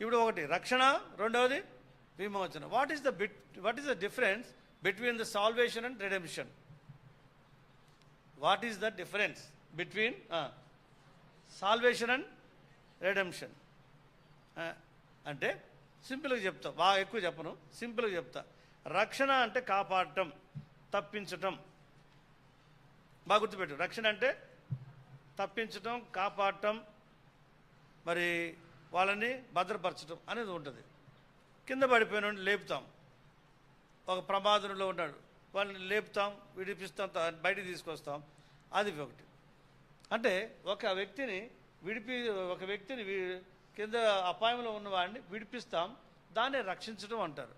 ఇప్పుడు ఒకటి రక్షణ రెండవది విమోచన. What is the bit what is the difference between the salvation and redemption what is the difference between salvation and redemption అంటే సింపుల్గా చెప్తా బాగా ఎక్కువ చెప్పను సింపుల్గా చెప్తా. రక్షణ అంటే కాపాడటం తప్పించటం. బాగా గుర్తుపెట్టు. రక్షణ అంటే తప్పించటం కాపాడటం. మరి వాళ్ళని భద్రపరచడం అనేది ఉంటుంది. కింద పడిపోయిన లేపుతాం. ఒక ప్రమాదంలో ఉన్నాడు. వాళ్ళని లేపుతాం విడిపిస్తాం బయటికి తీసుకొస్తాం. అది ఒకటి. అంటే ఒక వ్యక్తిని విడిపి ఒక వ్యక్తిని కింద అపాయంలో ఉన్న వాడిని విడిపిస్తాం. దాన్ని రక్షించడం అంటారు.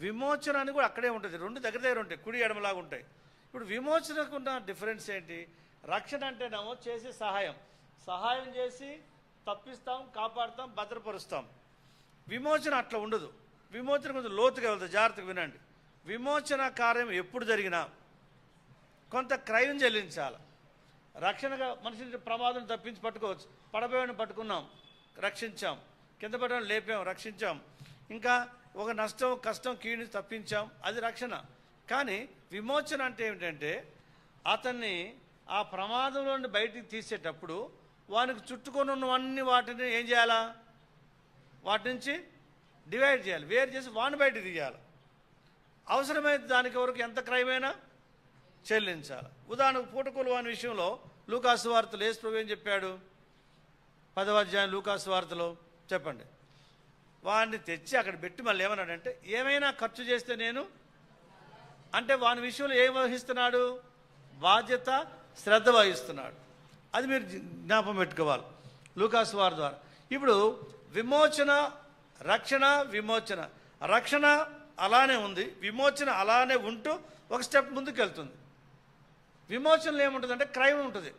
విమోచన అని కూడా అక్కడే ఉంటుంది. రెండు దగ్గర దగ్గర ఉంటాయి. కుడి ఎడమలాగా ఉంటాయి. ఇప్పుడు విమోచనకు ఉన్న డిఫరెన్స్ ఏంటి? రక్షణ అంటేనేమో చేసే సహాయం. సహాయం చేసి తప్పిస్తాం కాపాడుతాం భద్రపరుస్తాం. విమోచన అట్లా ఉండదు. విమోచన కొంచెం లోతుగా వెళ్తుంది జాగ్రత్తగా వినండి. విమోచన కార్యం ఎప్పుడు జరిగినా కొంత క్రయం చెల్లించాలి. రక్షణగా మనిషిని ప్రమాదం తప్పించి పట్టుకోవచ్చు. పడబోయని పట్టుకున్నాం రక్షించాం. కింద పడడం లేపాం రక్షించాం. ఇంకా ఒక నష్టం కష్టం కీడుని తప్పించాం అది రక్షణ. కానీ విమోచన అంటే ఏమిటంటే అతన్ని ఆ ప్రమాదంలోని నుండి బయటికి తీసేటప్పుడు వానికి చుట్టుకొని ఉన్నవన్నీ వాటిని ఏం చేయాలా? వాటి నుంచి డివైడ్ చేయాలి. వేరు చేసి వాడిని బయట తీయాలి. అవసరమైతే దానికి వరకు ఎంత క్రైమైనా చెల్లించాలి. ఉదాహరణకు పూటకూలు వాని విషయంలో లూకాసు వార్తలు ఏసు ప్రభు ఏం చెప్పాడు? పదవ అధ్యాయం లూకాసు వార్తలో చెప్పండి. వాడిని తెచ్చి అక్కడ పెట్టి మళ్ళీ ఏమన్నాడంటే ఏమైనా ఖర్చు చేస్తే నేను అంటే వాని విషయంలో ఏం వహిస్తున్నాడు? బాధ్యత శ్రద్ధ వహిస్తున్నాడు. అది మీరు జ్ఞాపం పెట్టుకోవాలి. లూకాస్ వారి ద్వారా. ఇప్పుడు విమోచన రక్షణ విమోచన. రక్షణ అలానే ఉంది. విమోచన అలానే ఉంటూ ఒక స్టెప్ ముందుకు వెళ్తుంది విమోచనలో ఏముంటుందంటే క్రైమ్ ఉంటుంది.